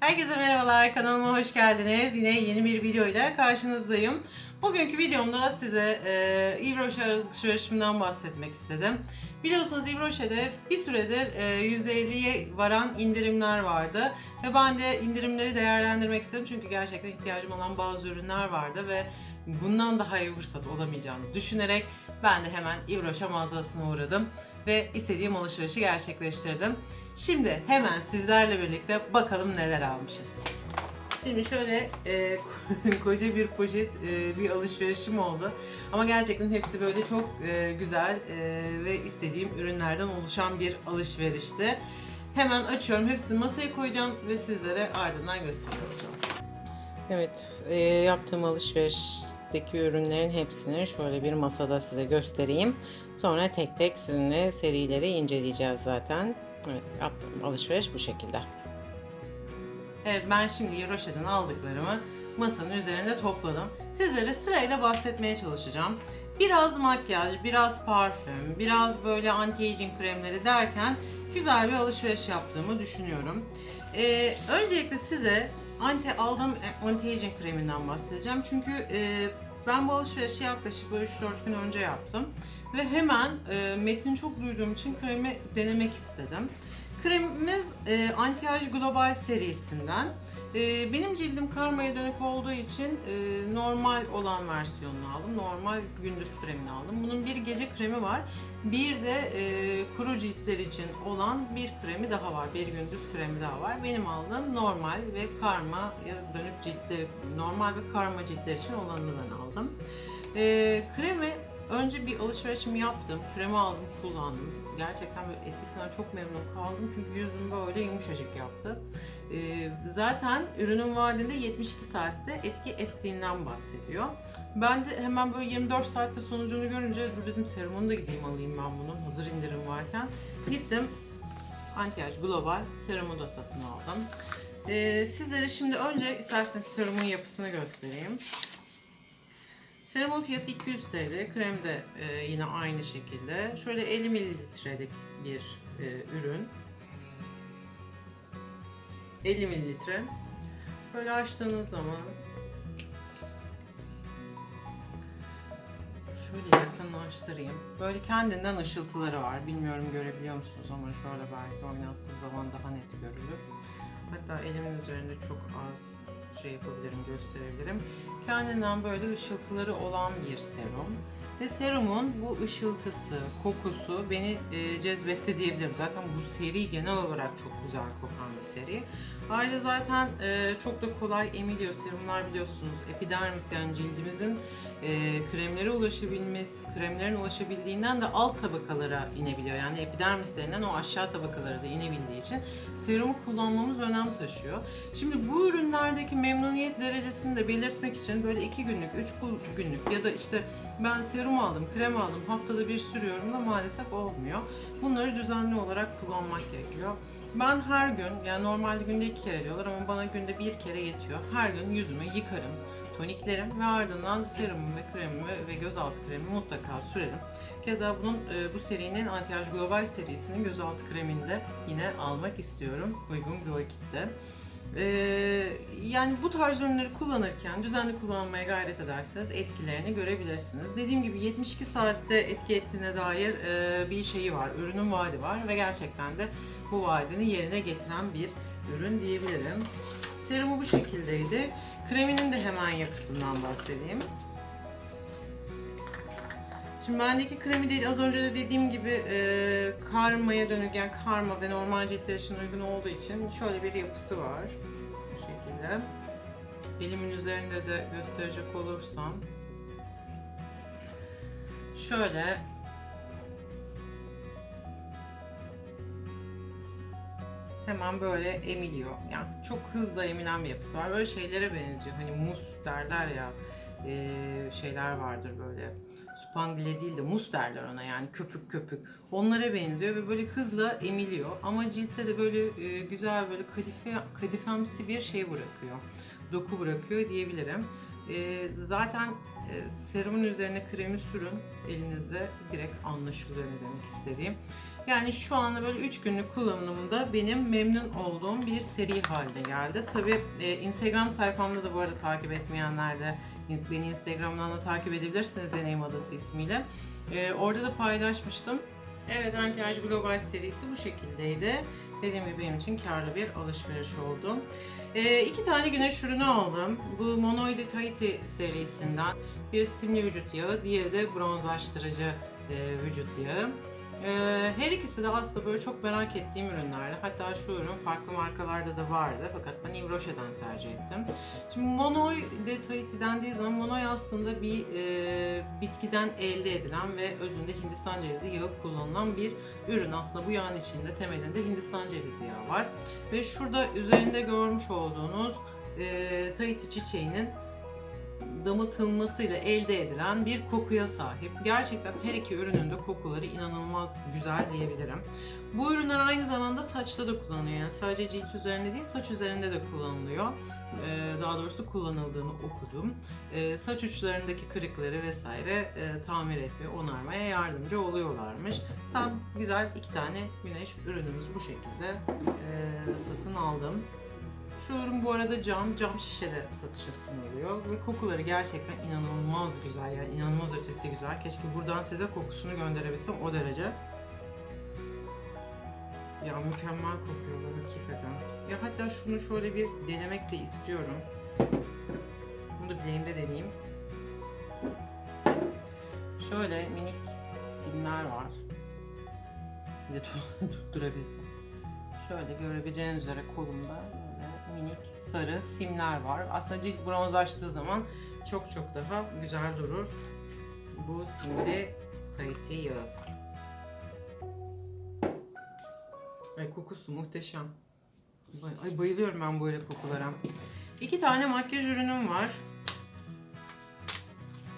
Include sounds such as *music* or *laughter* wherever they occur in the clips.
Herkese merhabalar, kanalıma hoş geldiniz. Yine yeni bir videoyla karşınızdayım. Bugünkü videomda size e, Rocher alışverişimden bahsetmek istedim. Biliyorsunuz Rocher'de bir süredir e, %50'ye varan indirimler vardı. Ve ben de indirimleri değerlendirmek istedim. Çünkü gerçekten ihtiyacım olan bazı ürünler vardı ve bundan daha iyi fırsat olamayacağını düşünerek ben de hemen Rocher mağazasına uğradım ve istediğim alışverişi gerçekleştirdim. Şimdi hemen sizlerle birlikte bakalım neler almışız. Şimdi şöyle e, *laughs* koca bir poşet e, bir alışverişim oldu. Ama gerçekten hepsi böyle çok e, güzel e, ve istediğim ürünlerden oluşan bir alışverişti. Hemen açıyorum. Hepsini masaya koyacağım ve sizlere ardından göstereceğim. Evet, e, yaptığım alışverişteki ürünlerin hepsini şöyle bir masada size göstereyim. Sonra tek tek sizinle serileri inceleyeceğiz zaten. Evet, yaptığım alışveriş bu şekilde. Evet, ben şimdi Roche'den aldıklarımı masanın üzerinde topladım. Sizlere sırayla bahsetmeye çalışacağım. Biraz makyaj, biraz parfüm, biraz böyle anti-aging kremleri derken güzel bir alışveriş yaptığımı düşünüyorum. Ee, öncelikle size anti aldığım anti-aging kreminden bahsedeceğim. Çünkü e, ben bu alışverişi yaklaşık böyle 3-4 gün önce yaptım. Ve hemen e, Metin çok duyduğum için kremi denemek istedim. Kremimiz e, Anti-Age Global serisinden. E, benim cildim karmaya dönük olduğu için e, normal olan versiyonunu aldım. Normal gündüz kremini aldım. Bunun bir gece kremi var. Bir de e, kuru ciltler için olan bir kremi daha var. Bir gündüz kremi daha var. Benim aldığım normal ve karma dönük ciltler, normal ve karma ciltler için olanını ben aldım. E, kremi önce bir alışverişimi yaptım. Kremi aldım, kullandım. Gerçekten etkisinden çok memnun kaldım. Çünkü yüzüm böyle yumuşacık yaptı. Ee, zaten ürünün vaadinde 72 saatte etki ettiğinden bahsediyor. Ben de hemen böyle 24 saatte sonucunu görünce dur dedim serumunu da gideyim alayım ben bunun hazır indirim varken. Gittim Anti-Age Global serumu da satın aldım. Ee, sizlere şimdi önce isterseniz serumun yapısını göstereyim. Serumun fiyatı 200 TL. Krem de e, yine aynı şekilde. Şöyle 50 mililitrelik bir e, ürün. 50 mililitre. Böyle açtığınız zaman şöyle yakınlaştırayım. Böyle kendinden ışıltıları var. Bilmiyorum görebiliyor musunuz ama şöyle belki oynattığım zaman daha net görülür. Hatta elimin üzerinde çok az şey yapabilirim, gösterebilirim. Kendinden böyle ışıltıları olan bir serum. Ve serumun bu ışıltısı, kokusu beni e, cezbetti diyebilirim. Zaten bu seri genel olarak çok güzel kokan bir seri. Ayrıca zaten e, çok da kolay emiliyor. Serumlar biliyorsunuz epidermis yani cildimizin e, kremlere ulaşabilmesi, kremlerin ulaşabildiğinden de alt tabakalara inebiliyor. Yani epidermis denilen o aşağı tabakalara da inebildiği için serumu kullanmamız önem taşıyor. Şimdi bu ürünlerdeki memnuniyet derecesini de belirtmek için böyle iki günlük, üç günlük ya da işte ben serum aldım, krem aldım, haftada bir sürüyorum da maalesef olmuyor. Bunları düzenli olarak kullanmak gerekiyor. Ben her gün, yani normalde günde iki kere diyorlar ama bana günde bir kere yetiyor. Her gün yüzümü yıkarım, toniklerim ve ardından serumumu ve kremimi ve gözaltı kremimi mutlaka sürerim. Keza bunun e, bu serinin Anti-Age Global serisinin gözaltı kremini de yine almak istiyorum uygun bir vakitte. Ee, yani bu tarz ürünleri kullanırken düzenli kullanmaya gayret ederseniz etkilerini görebilirsiniz. Dediğim gibi 72 saatte etki ettiğine dair e, bir şeyi var, ürünün vaadi var ve gerçekten de bu vaadini yerine getiren bir ürün diyebilirim. Serumu bu şekildeydi. Kreminin de hemen yapısından bahsedeyim. Şimdi bendeki kremi değil, az önce de dediğim gibi e, karmaya dönük yani karma ve normal ciltler için uygun olduğu için şöyle bir yapısı var. Bu şekilde. Elimin üzerinde de gösterecek olursam. Şöyle hemen böyle emiliyor. Yani çok hızlı emilen bir yapısı var. Böyle şeylere benziyor. Hani mus derler ya e, şeyler vardır böyle spangle değil de mus derler ona yani köpük köpük. Onlara benziyor ve böyle hızla emiliyor. Ama ciltte de böyle e, güzel böyle kadife, kadifemsi bir şey bırakıyor. Doku bırakıyor diyebilirim. E, zaten e, serumun üzerine kremi sürün elinizde direkt anlaşılıyor ne demek istediğim. Yani şu anda böyle 3 günlük kullanımında benim memnun olduğum bir seri haline geldi. Tabi Instagram sayfamda da bu arada takip etmeyenler de beni Instagram'dan da takip edebilirsiniz Deneyim Adası ismiyle. E, orada da paylaşmıştım. Evet Anti-Age Global serisi bu şekildeydi. Dediğim gibi benim için karlı bir alışveriş oldu. E, iki tane güneş ürünü aldım. Bu Monoide Tahiti serisinden bir simli vücut yağı, diğeri de bronzlaştırıcı e, vücut yağı. Ee, her ikisi de aslında böyle çok merak ettiğim ürünlerdi. Hatta şu ürün farklı markalarda da vardı fakat ben Yves tercih ettim. Şimdi Monoy de Tahiti dendiği zaman Monoy aslında bir e, bitkiden elde edilen ve özünde Hindistan cevizi yağı kullanılan bir ürün. Aslında bu yağın içinde temelinde Hindistan cevizi yağı var. Ve şurada üzerinde görmüş olduğunuz e, Tahiti çiçeğinin damıtılmasıyla elde edilen bir kokuya sahip. Gerçekten her iki ürünün de kokuları inanılmaz güzel diyebilirim. Bu ürünler aynı zamanda saçta da kullanılıyor. Yani sadece cilt üzerinde değil saç üzerinde de kullanılıyor. Ee, daha doğrusu kullanıldığını okudum. Ee, saç uçlarındaki kırıkları vesaire e, tamir etmeye, onarmaya yardımcı oluyorlarmış. Tam güzel iki tane güneş ürünümüz bu şekilde e, satın aldım. Şu ürün bu arada cam, cam şişede satışa sunuluyor ve kokuları gerçekten inanılmaz güzel yani inanılmaz ötesi güzel. Keşke buradan size kokusunu gönderebilsem o derece. Ya mükemmel kokuyorlar hakikaten. Ya hatta şunu şöyle bir denemek de istiyorum. Bunu da bileğimde deneyeyim. Şöyle minik simler var. Bir de tut- *laughs* tutturabilsem. Şöyle görebileceğiniz üzere kolumda minik sarı simler var. Aslında cilt bronzlaştığı zaman çok çok daha güzel durur. Bu simli Tahiti yağı. Ay kokusu muhteşem. Ay bayılıyorum ben böyle kokulara. İki tane makyaj ürünüm var.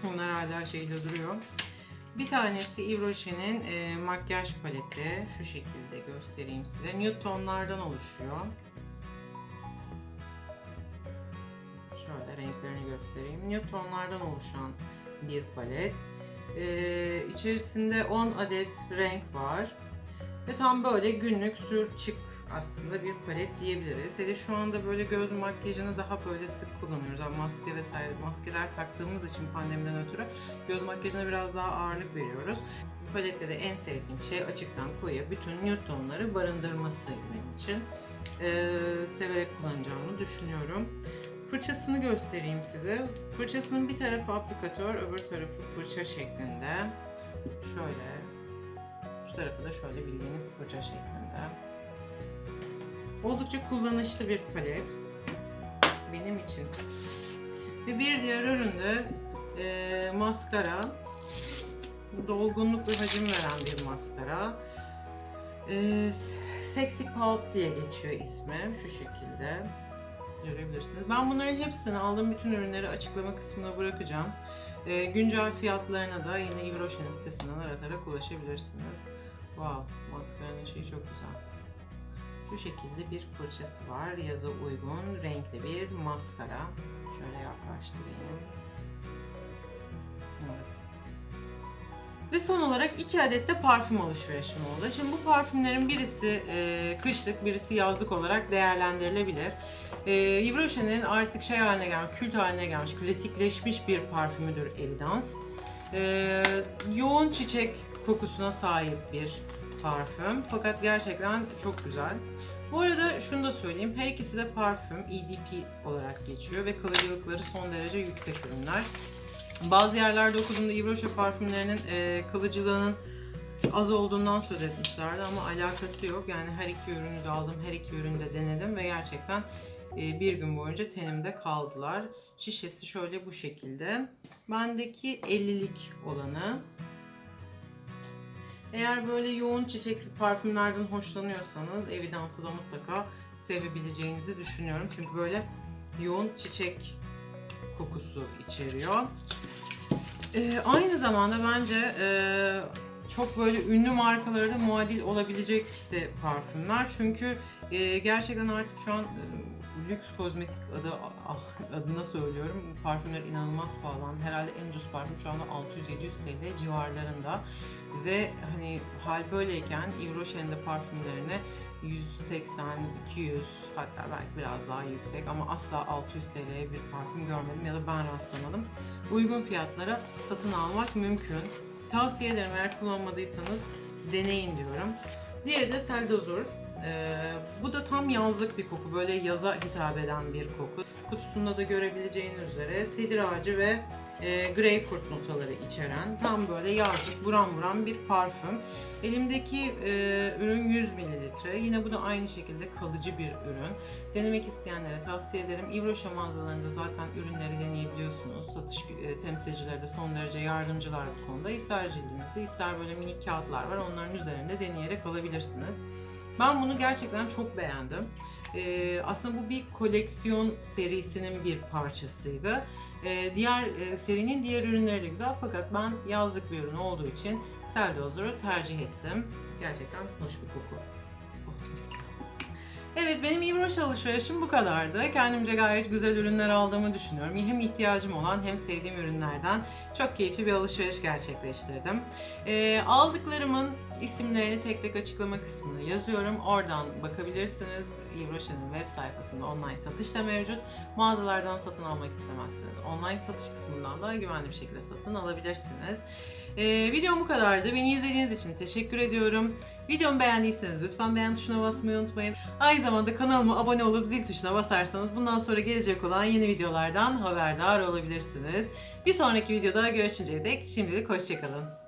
Bunlar hala şeyde duruyor. Bir tanesi Yves Rocher'in e, makyaj paleti. Şu şekilde göstereyim size. Nude tonlardan oluşuyor. Göstereyim. Nude tonlardan oluşan bir palet. E, içerisinde 10 adet renk var. Ve tam böyle günlük sür çık aslında bir palet diyebiliriz. Hele şu anda böyle göz makyajını daha böyle sık kullanıyoruz. Yani maske vesaire maskeler taktığımız için pandemiden ötürü göz makyajına biraz daha ağırlık veriyoruz. Bu palette de en sevdiğim şey açıktan koyuya bütün nude tonları barındırması benim için. Ee, severek kullanacağımı düşünüyorum. Fırçasını göstereyim size. Fırçasının bir tarafı aplikatör, öbür tarafı fırça şeklinde. Şöyle. Şu tarafı da şöyle bildiğiniz fırça şeklinde. Oldukça kullanışlı bir palet. Benim için. Ve bir diğer ürün de e, maskara. Dolgunluk ve hacim veren bir maskara. E, Sexy Pulp diye geçiyor ismi. Şu şekilde görebilirsiniz. Ben bunların hepsini aldığım bütün ürünleri açıklama kısmına bırakacağım. E, güncel fiyatlarına da yine Rocher'in sitesinden aratarak ulaşabilirsiniz. Wow, maskaranın şeyi çok güzel. Şu şekilde bir fırçası var. Yaza uygun renkli bir maskara. Şöyle yaklaştırayım. Evet. Ve son olarak iki adet de parfüm alışverişim oldu. Şimdi bu parfümlerin birisi e, kışlık, birisi yazlık olarak değerlendirilebilir. E, Yves Rocher'in artık şey haline gelmiş, kült haline gelmiş, klasikleşmiş bir parfümüdür Evidence. E, yoğun çiçek kokusuna sahip bir parfüm. Fakat gerçekten çok güzel. Bu arada şunu da söyleyeyim. Her ikisi de parfüm, EDP olarak geçiyor ve kalıcılıkları son derece yüksek ürünler. Bazı yerlerde okuduğumda Yves Rocher parfümlerinin e, kalıcılığının az olduğundan söz etmişlerdi ama alakası yok. Yani her iki ürünü de aldım, her iki ürünü de denedim ve gerçekten e, bir gün boyunca tenimde kaldılar. Şişesi şöyle bu şekilde. Bendeki 50'lik olanı. Eğer böyle yoğun çiçeksi parfümlerden hoşlanıyorsanız Evidence'ı da mutlaka sevebileceğinizi düşünüyorum. Çünkü böyle yoğun çiçek kokusu içeriyor. Ee, aynı zamanda bence e, çok böyle ünlü markalara da muadil olabilecek de parfümler. Çünkü Ee, gerçekten artık şu an e, lüks kozmetik adı *laughs* adına söylüyorum. Parfümler inanılmaz pahalı. Herhalde en ucuz parfüm şu anda 600-700 TL civarlarında. Ve hani hal böyleyken Yves Rocher'in de parfümlerine 180, 200 hatta belki biraz daha yüksek ama asla 600 TL'ye bir parfüm görmedim ya da ben rastlamadım. Uygun fiyatlara satın almak mümkün. Tavsiye ederim eğer kullanmadıysanız deneyin diyorum. Diğeri de Seldozur. Ee, bu da tam yazlık bir koku. Böyle yaza hitap eden bir koku. Kutusunda da görebileceğiniz üzere sedir ağacı ve e, greyfurt notaları içeren tam böyle yazlık buram buram bir parfüm. Elimdeki e, ürün 100 mililitre. Yine bu da aynı şekilde kalıcı bir ürün. Denemek isteyenlere tavsiye ederim. Rocher mağazalarında zaten ürünleri deneyebiliyorsunuz. Satış e, temsilcileri de son derece yardımcılar bu konuda. İster cildinizde ister böyle minik kağıtlar var. Onların üzerinde deneyerek alabilirsiniz. Ben bunu gerçekten çok beğendim. Ee, aslında bu bir koleksiyon serisinin bir parçasıydı. Ee, diğer e, serinin diğer ürünleri de güzel fakat ben yazlık bir ürün olduğu için Seldozer'ı tercih ettim. Gerçekten hoş bir koku. Evet benim Rocher alışverişim bu kadardı. Kendimce gayet güzel ürünler aldığımı düşünüyorum. Hem ihtiyacım olan hem sevdiğim ürünlerden çok keyifli bir alışveriş gerçekleştirdim. Ee, aldıklarımın isimlerini tek tek açıklama kısmına yazıyorum. Oradan bakabilirsiniz. Rocher'in web sayfasında online satış da mevcut. Mağazalardan satın almak istemezseniz online satış kısmından da güvenli bir şekilde satın alabilirsiniz. Ee, videom bu kadardı. Beni izlediğiniz için teşekkür ediyorum. Videomu beğendiyseniz lütfen beğen tuşuna basmayı unutmayın. Aynı zamanda kanalıma abone olup zil tuşuna basarsanız bundan sonra gelecek olan yeni videolardan haberdar olabilirsiniz. Bir sonraki videoda görüşünceye dek şimdilik hoşçakalın.